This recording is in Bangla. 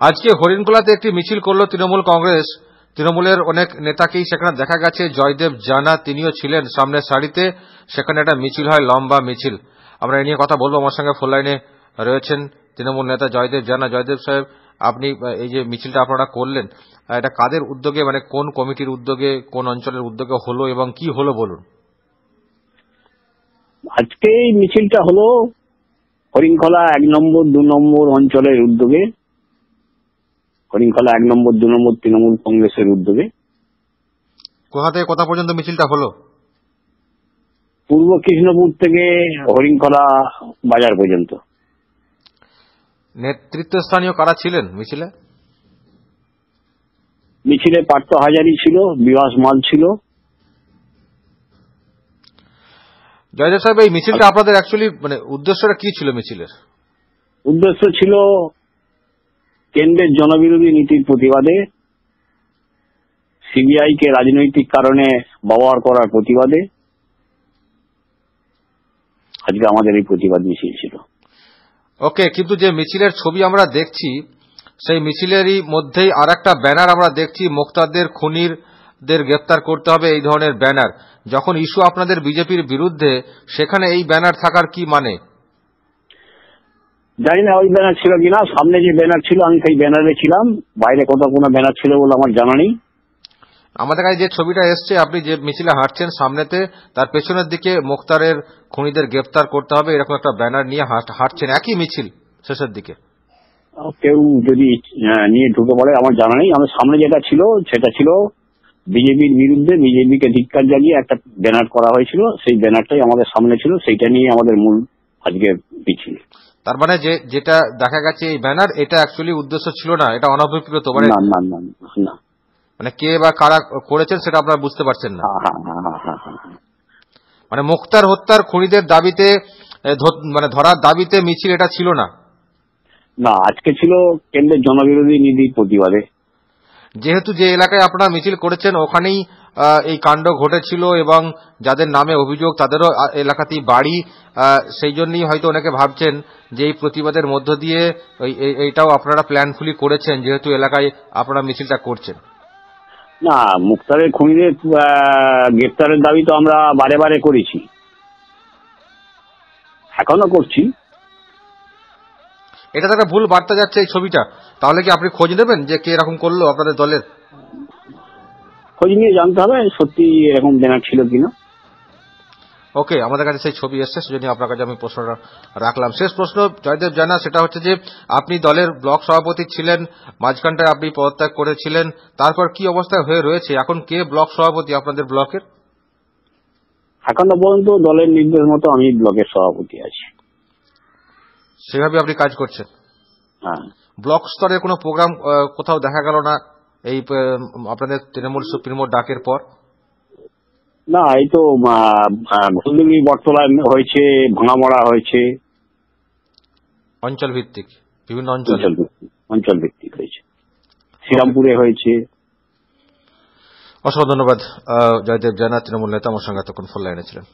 আজকে হরিণখোলাতে একটি মিছিল করল তৃণমূল কংগ্রেস। তৃণমূলের অনেক নেতাকেই সেখানে দেখা গেছে। জয়দেব জানা, তিনিও ছিলেন সামনের সারিতে। সেখানে একটা মিছিল হয়, লম্বা মিছিল। আমরা এ নিয়ে কথা বলব। আমার সঙ্গে ফোন লাইনে রয়েছেন তৃণমূল নেতা জয়দেব জানা। জয়দেব সাহেব, আপনি এই যে মিছিলটা আপনারা করলেন এটা কাদের উদ্যোগে মানে কোন কমিটির উদ্যোগে, কোন অঞ্চলের উদ্যোগে হলো এবং কি হলো বলুন? আজকে এই মিছিলটা হলো হরিণখলা এক নম্বর, দু নম্বর অঞ্চলের উদ্যোগে। হরিণখলা এক নম্বর দু নম্বর তৃণমূল কংগ্রেসের উদ্যোগে। কোথা থেকে কোথা পর্যন্ত মিছিলটা হলো? পূর্ব কৃষ্ণপুর থেকে হরিণখলা বাজার পর্যন্ত। নেতৃত্বস্থানীয় কারা ছিলেন মিছিলে? মিছিলে পার্থ হাজারি ছিল বিভাস মাল ছিল। জয়দেব সাহেব এই মিছিলটা আপনাদের অ্যাকচুয়ালি মানে উদ্দেশ্যটা কি ছিল মিছিলের? উদ্দেশ্য ছিল কেন্দ্রের জনবিরোধী নীতির প্রতিবাদে সিবিআই কে রাজনৈতিক কারণে ব্যবহার করার প্রতিবাদে আজকে আমাদের এই প্রতিবাদ মিছিল ছিল। ওকে, কিন্তু যে মিছিলের ছবি আমরা দেখছি, সেই মিছিলেরই মধ্যেই আর একটা ব্যানার আমরা দেখছি, মোক্তাদের খুনির দের গ্রেপ্তার করতে হবে এই ধরনের ব্যানার। যখন ইস্যু আপনাদের বিজেপির বিরুদ্ধে, সেখানে এই ব্যানার থাকার কি মানে? জানি না ওই ব্যানার ছিল কিনা সামনে যে ব্যানার ছিল আমি সেই ব্যানারে ছিলাম। বাইরে কোথাও কোনো ব্যানার ছিল বলে আমার জানা নেই। আমাদের কাছে যে ছবিটা এসছে আপনি যে মিছিলে হাঁটছেন সামনেতে তার পেছনের দিকে মোক্তারের খুনিদের গ্রেপ্তার করতে হবে এরকম একটা ব্যানার নিয়ে হাঁটছেন একই মিছিল শেষের দিকে। কেউ যদি নিয়ে ঢুকে পড়ে আমার জানা নেই। আমার সামনে যেটা ছিল সেটা ছিল বিজেপির বিরুদ্ধে বিজেপিকে ধিক্কার জাগিয়ে একটা ব্যানার করা হয়েছিল। সেই ব্যানারটাই আমাদের সামনে ছিল সেইটা নিয়ে আমাদের মূল আজকে মিছিল। তার মানে যে যেটা দেখা গেছে এই ব্যানার এটা অ্যাকচুয়ালি উদ্দেশ্য ছিল না এটা অনভিপ্রেত মানে মানে কে বা কারা করেছেন সেটা আপনারা বুঝতে পারছেন না। হ্যাঁ হ্যাঁ হ্যাঁ। মানে মুক্তার হত্যার খুনিদের দাবিতে মানে ধরার দাবিতে মিছিল এটা ছিল না। না আজকে ছিল কেন্দ্রের জনবিরোধী নীতির প্রতিবাদে। যেহেতু যে এলাকায় আপনারা মিছিল করেছেন ওখানেই এই কাণ্ড ঘটেছিল এবং যাদের নামে অভিযোগ তাদেরও এলাকাতেই বাড়ি। সেই জন্যই হয়তো অনেকে ভাবছেন যে এই প্রতিবাদের মধ্য দিয়ে এইটাও আপনারা প্ল্যানফুলি করেছেন যেহেতু এলাকায় আপনারা মিছিলটা করছেন। না মুক্তারের খুনিদের গ্রেপ্তারের দাবি তো আমরা বারে বারে করেছি। এখনও করছি। এটা তো একটা ভুল বার্তা যাচ্ছে এই ছবিটা। তাহলে কি আপনি খোঁজ নেবেন যে কে এরকম করল আপনাদের দলের? খোঁজ নিয়ে জানতে হবে সত্যি এরকম ব্যানার ছিল কিনা। ওকে আমাদের কাছে সেই ছবি এসছে সেজন্য আপনার কাছে আমি প্রশ্নটা রাখলাম। শেষ প্রশ্ন জয়দেব জানা সেটা হচ্ছে যে আপনি দলের ব্লক সভাপতি ছিলেন মাঝখানটায় আপনি পদত্যাগ করেছিলেন তারপর কি অবস্থায় হয়ে রয়েছে? এখন কে ব্লক সভাপতি আপনাদের ব্লকের? এখনও পর্যন্ত দলের নির্দেশ মতো আমি ব্লকের সভাপতি আছি। সেভাবে আপনি কাজ করছেন? হ্যাঁ। ব্লক স্তরের কোনো প্রোগ্রাম কোথাও দেখা গেল না? এই আপনাদের তৃণমূল সুপ্রিমো ডাকের পর? না এই তো ঘুলদুলি বটতলায় হয়েছে ভাঙামড়া হয়েছে। অঞ্চল ভিত্তিক বিভিন্ন অঞ্চল? অঞ্চল ভিত্তিক হয়েছে। শ্রীরামপুরে হয়েছে। অসংখ্য ধন্যবাদ জয়দেব জানা তৃণমূল নেতা আমার সঙ্গে এতক্ষণ ফোন লাইনে ছিলেন।